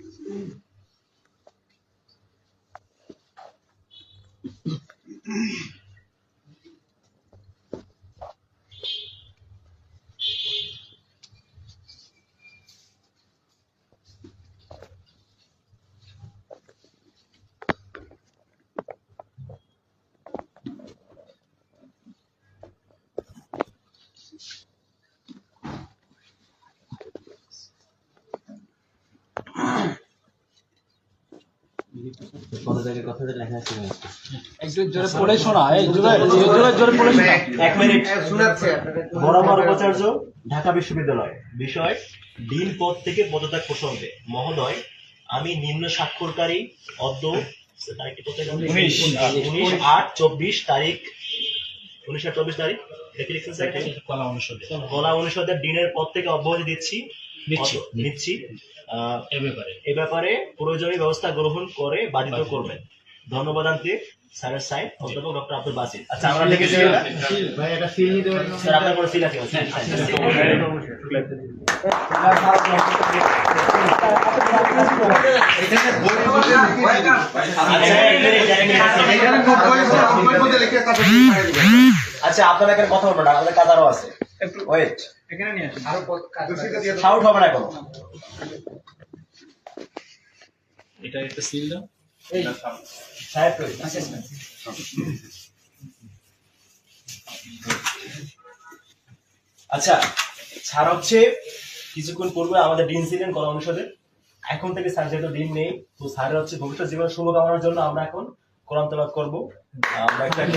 Mm-hmm. কত জায়গায় কথাটা লেখা আছে একটু জোরে পড়ে শোনা এই জোরে জোরে জোরে পড়ে শোনা। এক মিনিট। শোনাচ্ছে। বরাবর উপাচার্য ঢাকা বিশ্ববিদ্যালয়। বিষয় ডিন পদ থেকে পদত্যাগ প্রসঙ্গে। মহোদয় আমি নিম্ন স্বাক্ষরকারী অদ্য তারিখ কত উনিশ। আট চব্বিশ তারিখ। উনিশ আট চব্বিশ তারিখ? কলা অনুষদে। কলা অনুষদের ডিনের পদ থেকে অব্যাহতি দিচ্ছি। নিচ্ছি। নিচ্ছি এ ব্যাপারে এ ব্যাপারে প্রয়োজনীয় ব্যবস্থা গ্রহণ করে বাধিত করবেন ধন্যবাদ আনতে স্যারের সাইন অধ্যাপক ডক্টর আব্দুল বাসির আচ্ছা আমরা লিখেছি? ভাই এটা ফিল নিতে স্যার আপনার কোনো সিল আছে আচ্ছা। আচ্ছা আপনারা এখানে কথা বলবেন না আমাদের কাজ আরও আছে ওয়েট আরও পদ- দূষিত দিয়ে দাও। হবে না এখন। এটা একটা সিল দাও। সাহেব কই? আচ্ছা স্যার হচ্ছে কিছুক্ষণ পূর্বে আমাদের ডিন ছিলেন কলা অনুষদে এখন থেকে স্যার যেহেতু ডিন নেই তো স্যারের হচ্ছে ভবিষ্যৎ জীবন শুভ কামনার জন্য আমরা এখন কোরআন তেলাওয়াত করব। আমরা একটা একটা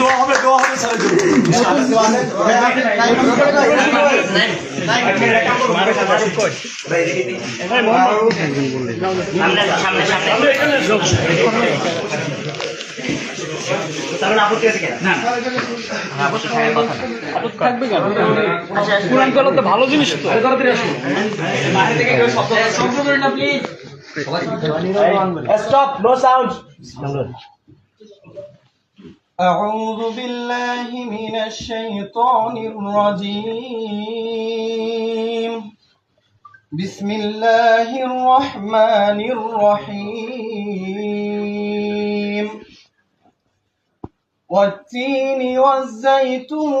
দোয়া হবে দোয়া হবে স্যার তাহলে আপত্তি আছে কিনা না থাকবে কেন কোরআন কলা Stop, no sound. أعوذ بالله من الشيطان الرجيم. بسم الله الرحمن الرحيم. والتين والزيتون.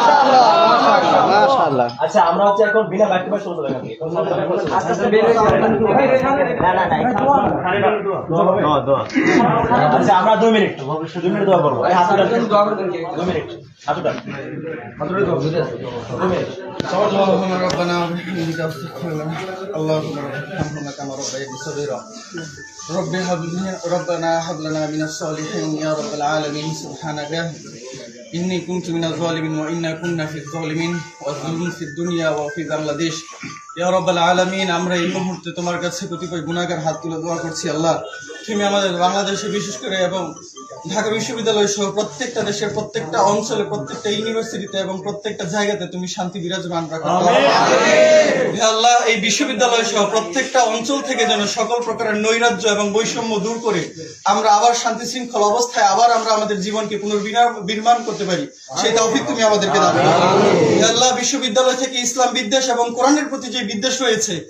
আচ্ছা আমরা হচ্ছে এখন বিনা বাক্য ভাষা শুরু করলাম আস্তে আস্তে না না না দোয়া দোয়া আচ্ছা আমরা দুই মিনিট দুই মিনিট দোয়া করবো এই হাতটা দুই মিনিট হাতটা দুই মিনিট اللهم ربنا وبحمدك استغفر لنا اللهم ارحمنا كما ربيتني صغيرا رب هب لي ربنا هب لنا من الصالحين يا رب العالمين سبحانك إني كنت من الظالمين وإنا كنا في الظالمين والظلم في الدنيا وفي বাংলাদেশ ইয়া রব্বাল আলামিন আমরা এই মুহূর্তে তোমার কাছে কতিপয় গুণাগার হাত তুলে দোয়া করছি আল্লাহ তুমি আমাদের বাংলাদেশে বিশেষ করে এবং ঢাকা বিশ্ববিদ্যালয় সহ প্রত্যেকটা দেশের প্রত্যেকটা অঞ্চলে প্রত্যেকটা ইউনিভার্সিটিতে এবং প্রত্যেকটা জায়গাতে তুমি শান্তি বিরাজমান রাখো। আল্লাহ এই বিশ্ববিদ্যালয় সহ প্রত্যেকটা অঞ্চল থেকে যেন সকল প্রকারের নৈরাজ্য এবং বৈষম্য দূর করে আমরা আবার শান্তি শৃঙ্খল অবস্থায় আবার আমরা আমাদের জীবনকে পুনর্বিনির্মাণ করতে পারি সেই তৌফিক তুমি আমাদেরকে দাও। আল্লাহ বিশ্ববিদ্যালয় থেকে ইসলাম বিদ্বেষ এবং কোরআনের প্রতি যে বিদ্বেষ রয়েছে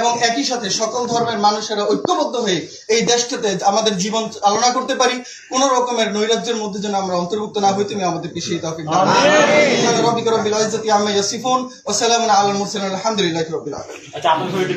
এবং একই সাথে সকল ধর্মের মানুষেরা ঐক্যবদ্ধ হয়ে এই দেশটাতে আমাদের জীবন চালনা করতে পারি। কোন রকমের নৈরাজ্যের মধ্যে যেন আমরা অন্তর্ভুক্ত না হই তুমি আমাদেরকে সেই তফিক দাও। রব্বিকা রব্বিল ইজ্জতি আম্মা ইয়াসিফুন ওয়া সালামুন আলাল মুরসালিন আলহামদুলিল্লাহি রাব্বিল আলামিন। আচ্ছা আপনার ছবিটি